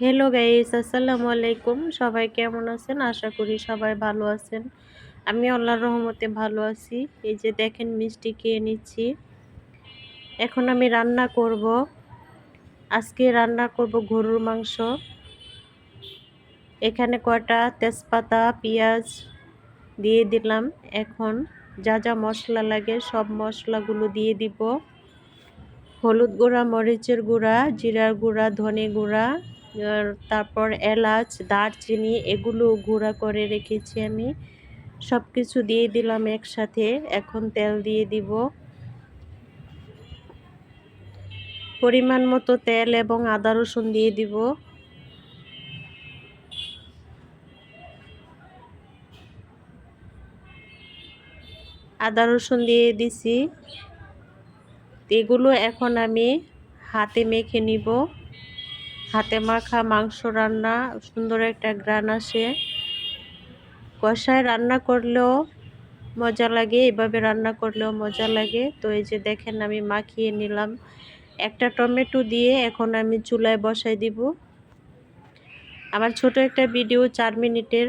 Hello guys আসসালামু আলাইকুম সবাই কেমন আছেন? আশা করি সবাই ভালো আছেন। আমি আল্লাহর রহমতে ভালো আছি। এই যে দেখেন, মিষ্টি খেয়ে নিচ্ছি। এখন আমি রান্না করব। আজকে রান্না করব গরুর মাংস। এখানে কয়টা? তেজপাতা, পেঁয়াজ দিয়ে দিলাম। এখন যা যা মশলা লাগে, সব মশলাগুলো দিয়ে দিব। হলুদ গুঁড়া, মরিচের গুঁড়া, জিরার গুঁড়া, ধনে গুঁড়া তারপর এলাচ, দারচিনি এগুলো গুঁড়া করে রেখেছি আমি। সব কিছু দিয়ে দিলাম একসাথে। এখন তেল দিয়ে দিব। পরিমাণ মতো তেল এবং আদা রসুন দিয়ে দিব। আদা রসুন দিয়ে দিছি। এগুলো এখন আমি হাতে মেখে নিব। হাতে মাখা মাংস রান্না, সুন্দর একটা গ্রান আসে। কষায় রান্না করলেও মজা লাগে, এভাবে রান্না করলেও মজা লাগে। তো এই যে দেখেন, আমি মাখিয়ে নিলাম। একটা টমেটো দিয়ে এখন আমি চুলায় বসাই দিব। আমার ছোট একটা ভিডিও চার মিনিটের।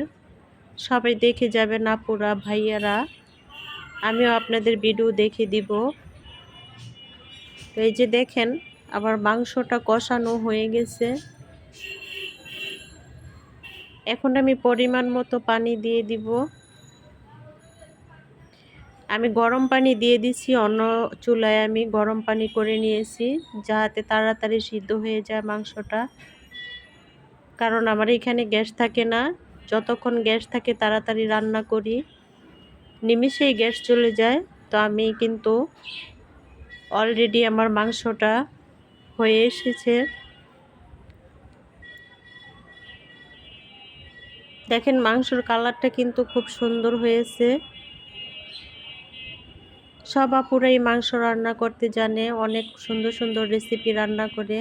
সবাই দেখে যাবেন আপুরা, ভাইয়ারা। আমিও আপনাদের ভিডিও দেখে দিব। তো এই যে দেখেন আবার মাংসটা কষানো হয়ে গেছে। এখন আমি পরিমাণ মতো পানি দিয়ে দিব। আমি গরম পানি দিয়ে দিছি, অন্য চুলায় আমি গরম পানি করে নিয়েছি, যাতে তাড়াতাড়ি সিদ্ধ হয়ে যায় মাংসটা। কারণ আমার এখানে গ্যাস থাকে না, যতক্ষণ গ্যাস থাকে তাড়াতাড়ি রান্না করি। নিমিষেই গ্যাস চলে যায়, তো আমি কিন্তু অলরেডি আমার মাংসটা হয়ে এসেছে। দেখেন মাংসর কালারটা কিন্তু খুব সুন্দর হয়েছে। সব আপুরাই মাংস রান্না করতে জানে, অনেক সুন্দর সুন্দর রেসিপি রান্না করে।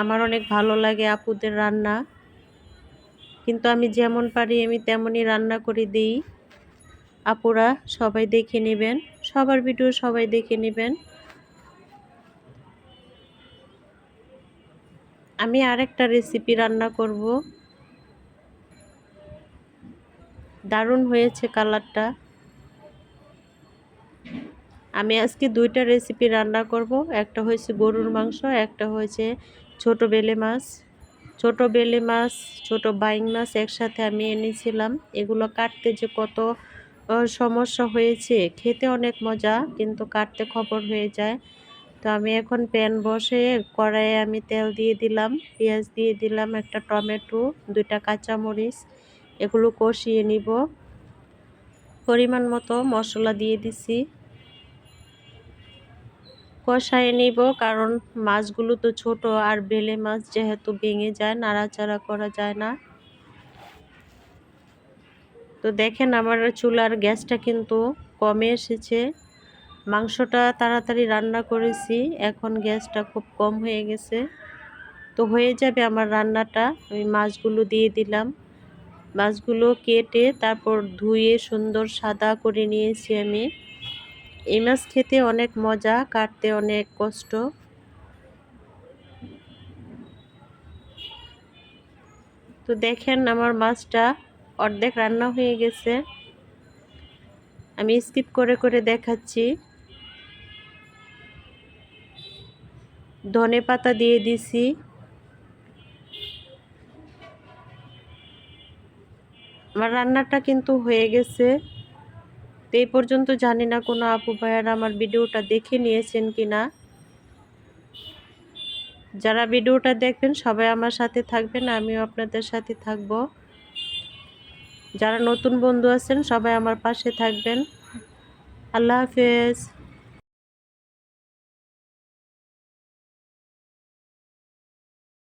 আমার অনেক ভালো লাগে আপুদের রান্না। কিন্তু আমি যেমন পারি, আমি তেমনই রান্না করে দিই। আপুরা সবাই দেখে নেবেন, সবার ভিডিও সবাই দেখে নেবেন। আমি আরেকটা রেসিপি রান্না করব। দারুণ হয়েছে কালারটা। আমি আজকে দুইটা রেসিপি রান্না করব, একটা হয়েছে গরুর মাংস, একটা হয়েছে ছোট বেলে মাছ। ছোট বেলে মাছ, ছোট বাইং মাছ একসাথে আমি এনেছিলাম। এগুলো কাটতে যে কত সমস্যা হয়েছে, খেতে অনেক মজা, কিন্তু কাটতে খবর হয়ে যায়। তো আমি এখন প্যান বসে কড়াইয়ে আমি তেল দিয়ে দিলাম, পেঁয়াজ দিয়ে দিলাম, একটা টমেটো, দুইটা কাঁচামরিচ, এগুলো কষিয়ে নিব। পরিমাণ মতো মশলা দিয়ে দিছি। কষায় নিব কারণ মাছগুলো তো ছোট আর বেলে মাছ যেহেতু ভেঙে যায়, নাড়াচাড়া করা যায় না। তো দেখেন আমার চুলার গ্যাসটা কিন্তু কমে এসেছে। মাংসটা তাড়াতাড়ি রান্না করেছি, এখন গ্যাসটা খুব কম হয়ে গেছে। তো হয়ে যাবে আমার রান্নাটা, আমি মাছগুলো দিয়ে দিলাম। মাছগুলো কেটে তারপর ধুয়ে সুন্দর সাদা করে নিয়েছি আমি। এই মাছ খেতে অনেক মজা, কাটতে অনেক কষ্ট। তো দেখেন আমার মাছটা অর্ধেক রান্না হয়ে গেছে। আমি স্কিপ করে করে দেখাচ্ছি। ধনে পাতা দিয়ে দিছি। আমার রান্নাটা কিন্তু হয়ে গেছে। তো এই পর্যন্ত জানি না কোনো আপু ভাইয়ারা আমার ভিডিওটা দেখে নিয়েছেন কি না যারা ভিডিওটা দেখবেন, সবাই আমার সাথে থাকবেন, আমিও আপনাদের সাথে থাকব। যারা নতুন বন্ধু আছেন, সবাই আমার পাশে থাকবেন। আল্লাহ হাফেজ।